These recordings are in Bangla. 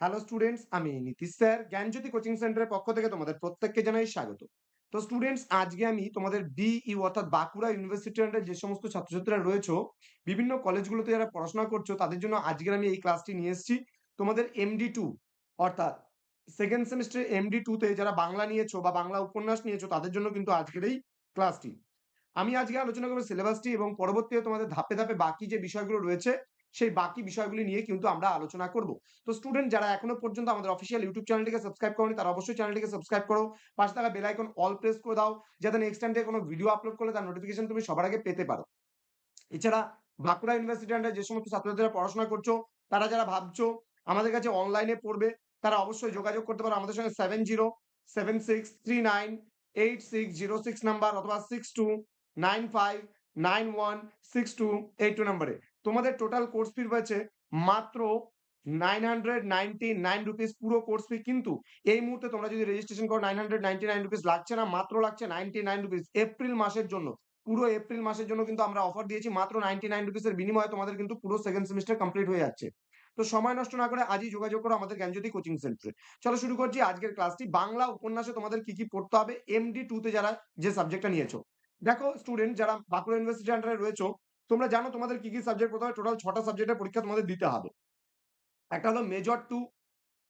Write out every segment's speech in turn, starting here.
হ্যালো স্টুডেন্টস আমি নীতিশ স্যার। জ্ঞানজ্যোতি কোচিং সেন্টারের পক্ষ থেকে তোমাদের প্রত্যেককে জানাই স্বাগত। তো স্টুডেন্টস আজকে আমি তোমাদের বিইউ অর্থাৎ বাঁকুড়া ইউনিভার্সিটি আন্ডারে যে সমস্ত ছাত্রছাত্রীরা রয়েছে, বিভিন্ন কলেজগুলোতে যারা পড়াশোনা করছ, তাদের জন্য আজকের আমি এই ক্লাসটি নিয়ে এসেছি। তোমাদের এমডি টু অর্থাৎ সেকেন্ড সেমিস্টার এমডি টুতে যারা বাংলা নিয়েছো বা বাংলা উপন্যাস নিয়েছো, তাদের জন্য কিন্তু আজকের এই ক্লাসটি আমি আজকে আলোচনা করব সিলেবাসটি এবং পরবর্তীতে তোমাদের ধাপে ধাপে বাকি যে বিষয়গুলো রয়েছে সেই বাকি বিষয়গুলি নিয়ে কিন্তু আমরা আলোচনা করব। তো স্টুডেন্ট যারা এখনও পর্যন্ত আমাদের অফিসিয়াল ইউটিউব চ্যানেলটিকে সাবস্ক্রাইব করনি, তারা অবশ্যই চ্যানেলটিকে সাবস্ক্রাইব করো। পাশে থাকা বেল আইকন অল প্রেস করে দাও, যাতে নেক্সট টাইম থেকে কোনো ভিডিও আপলোড করলে তার নোটিফিকেশন তুমি সবার আগে পেতে পারো। এছাড়া বাঁকুড়া ইউনিভার্সিটি আন্ডারে যে সমস্ত ছাত্রছাত্রীরা পড়াশোনা করছ, তারা যারা ভাবছ আমাদের কাছে অনলাইনে পড়বে, তারা অবশ্যই যোগাযোগ করতে পারো আমাদের সঙ্গে seven zero seven six three nine eight six zero six number অথবা six two nine five nine one six two eight two নাম্বারে তোমাদের টোটাল কোর্স ফি রয়েছে মাত্র nine hundred ninety nine rupees পুরো কোর্স ফি কিন্তু এই মুহূর্তে তোমরা যদি রেজিস্ট্রেশন করো nine hundred ninety nine rupees লাগছে না, মাত্র লাগছে নাইনটি নাইন রুপিস এপ্রিল মাসের জন্য। পুরো এপ্রিল মাসের জন্য কিন্তু আমরা অফার দিয়েছি, মাত্র নাইনটি নাইন রুপিসের বিনিময়ে তোমাদের কিন্তু পুরো সেকেন্ড সেমিস্টার কমপ্লিট হয়ে যাচ্ছে। তো সময় নষ্ট না করে আজই যোগাযোগ করো আমাদের জ্ঞানজ্যোতি কোচিং সেন্টারে চলো শুরু করছি আজকের ক্লাসটি বাংলা উপন্যাসে তোমাদের কি কি পড়তে হবে? এমডি টুতে যারা যে সাবজেক্টটা নিয়েছো। দেখো স্টুডেন্ট যারা বাঁকুড়া ইউনিভার্সিটি আন্ডারে রয়েছো তোমরা জানো তোমাদের কি কি সাবজেক্ট পড়তে হবে? টোটাল ছটা সাবজেক্টের পরীক্ষা তোমাদের দিতে হবে। একটা হলো মেজর টু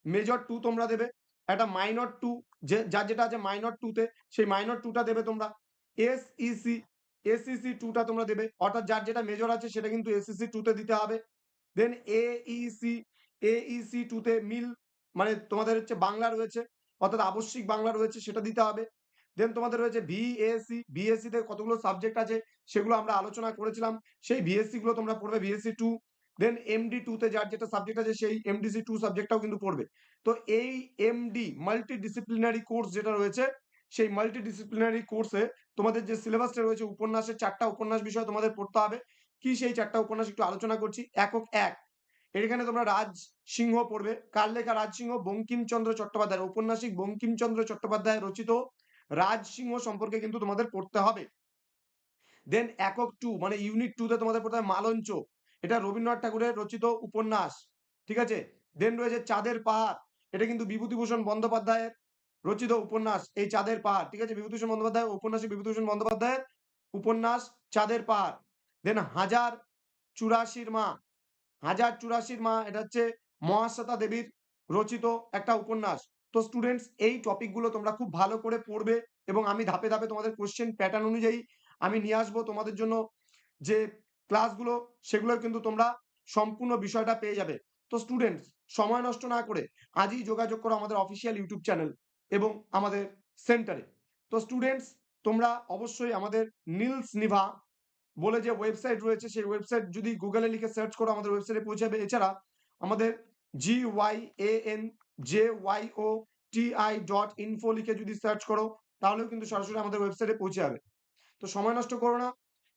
মেজর টু তোমরা দেবে। একটা মাইনর টু যে, যার যেটা আছে মাইনর টুতে সেই মাইনর টুটা দেবে তোমরা। এস ইসি এসইসি টুটা তোমরা দেবে। অর্থাৎ যার যেটা মেজর আছে সেটা কিন্তু এসইসি টুতে দিতে হবে। দেন এইসি এইসি টুতে মিল মানে তোমাদের হচ্ছে বাংলা রয়েছে। অর্থাৎ আবশ্যিক বাংলা রয়েছে সেটা দিতে হবে। দেন তোমাদের রয়েছে ভিএসসি বিএসসি তে কতগুলো সাবজেক্ট আছে সেগুলো আমরা আলোচনা করেছিলাম। সেই ভিএসসি গুলো তোমরা পড়বে VSC two then MD two তে যার যেটা সাবজেক্ট আছে সেই এমডিসি টু সাবজেক্টটাও কিন্তু পড়বে। তো এই এমডি মাল্টি ডিসিপ্লিনারি কোর্স যেটা রয়েছে, সেই মাল্টি ডিসিপ্লিনারি কোর্সে তোমাদের যে সিলেবাসটা রয়েছে, উপন্যাসের চারটা উপন্যাস বিষয় তোমাদের পড়তে হবে। কি সেই চারটা উপন্যাস একটু আলোচনা করছি। একক এক, এখানে তোমরা রাজ সিংহ পড়বে। কার লেখা রাজ সিংহ? বঙ্কিমচন্দ্র চট্টোপাধ্যায় ঔপন্যাসিক বঙ্কিমচন্দ্র চট্টোপাধ্যায় রচিত রাজ সিংহ সম্পর্কে কিন্তু তোমাদের পড়তে হবে। দেন একক টু মানে ইউনিট টু তে তোমাদের পড়তে হবে মালঞ্চ। এটা রবীন্দ্রনাথ ঠাকুরের রচিত উপন্যাস, ঠিক আছে? দেন রয়েছে চাঁদের পাহাড়, এটা কিন্তু বিভূতিভূষণ বন্দ্যোপাধ্যায়ের রচিত উপন্যাস, এই চাঁদের পাহাড়, ঠিক আছে? বিভূতিভূষণ বন্দ্যোপাধ্যায়, উপন্যাসী বিভূতিভূষণ বন্দ্যোপাধ্যায়ের উপন্যাস, চাঁদের পাহাড়। দেন হাজার চুরাশির মা, হাজার চুরাশির মা, এটা হচ্ছে মহাশ্বেতা দেবীর রচিত একটা উপন্যাস। তো স্টুডেন্টস এই টপিকগুলো তোমরা খুব ভালো করে পড়বে এবং আমি ধাপে ধাপে তোমাদের কোশ্চেন প্যাটার্ন অনুযায়ী আমি নিয়ে আসব তোমাদের জন্য যে ক্লাসগুলো সেগুলো কিন্তু তোমরা সম্পূর্ণ বিষয়টা পেয়ে যাবে। তো স্টুডেন্টস সময় নষ্ট না করে আজই যোগাযোগ করো আমাদের অফিসিয়াল ইউটিউব চ্যানেল এবং আমাদের সেন্টারে তো স্টুডেন্টস তোমরা অবশ্যই আমাদের নীলস নিভা বলে যে ওয়েবসাইট রয়েছে, সেই ওয়েবসাইট যদি গুগলে লিখে সার্চ করো, আমাদের ওয়েবসাইটে পৌঁছাবে। এছাড়া আমাদের G Y A N J Y O T I dot info লিখে যদি সার্চ করো, তাহলেও কিন্তু সরাসরি আমাদের ওয়েবসাইটে পৌঁছে যাবে। তো সময় নষ্ট করো না,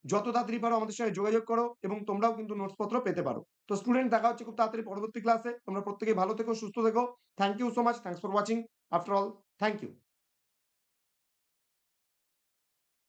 যত তাড়াতাড়ি পারো আমাদের সঙ্গে যোগাযোগ করো এবং তোমরাও কিন্তু নোটসপত্র পেতে পারো। তো স্টুডেন্ট দেখা হচ্ছে খুব তাড়াতাড়ি পরবর্তী ক্লাসে তোমরা প্রত্যেকে ভালো থেকো, সুস্থ থেকো। Thank you so much thanks for watching after all thank you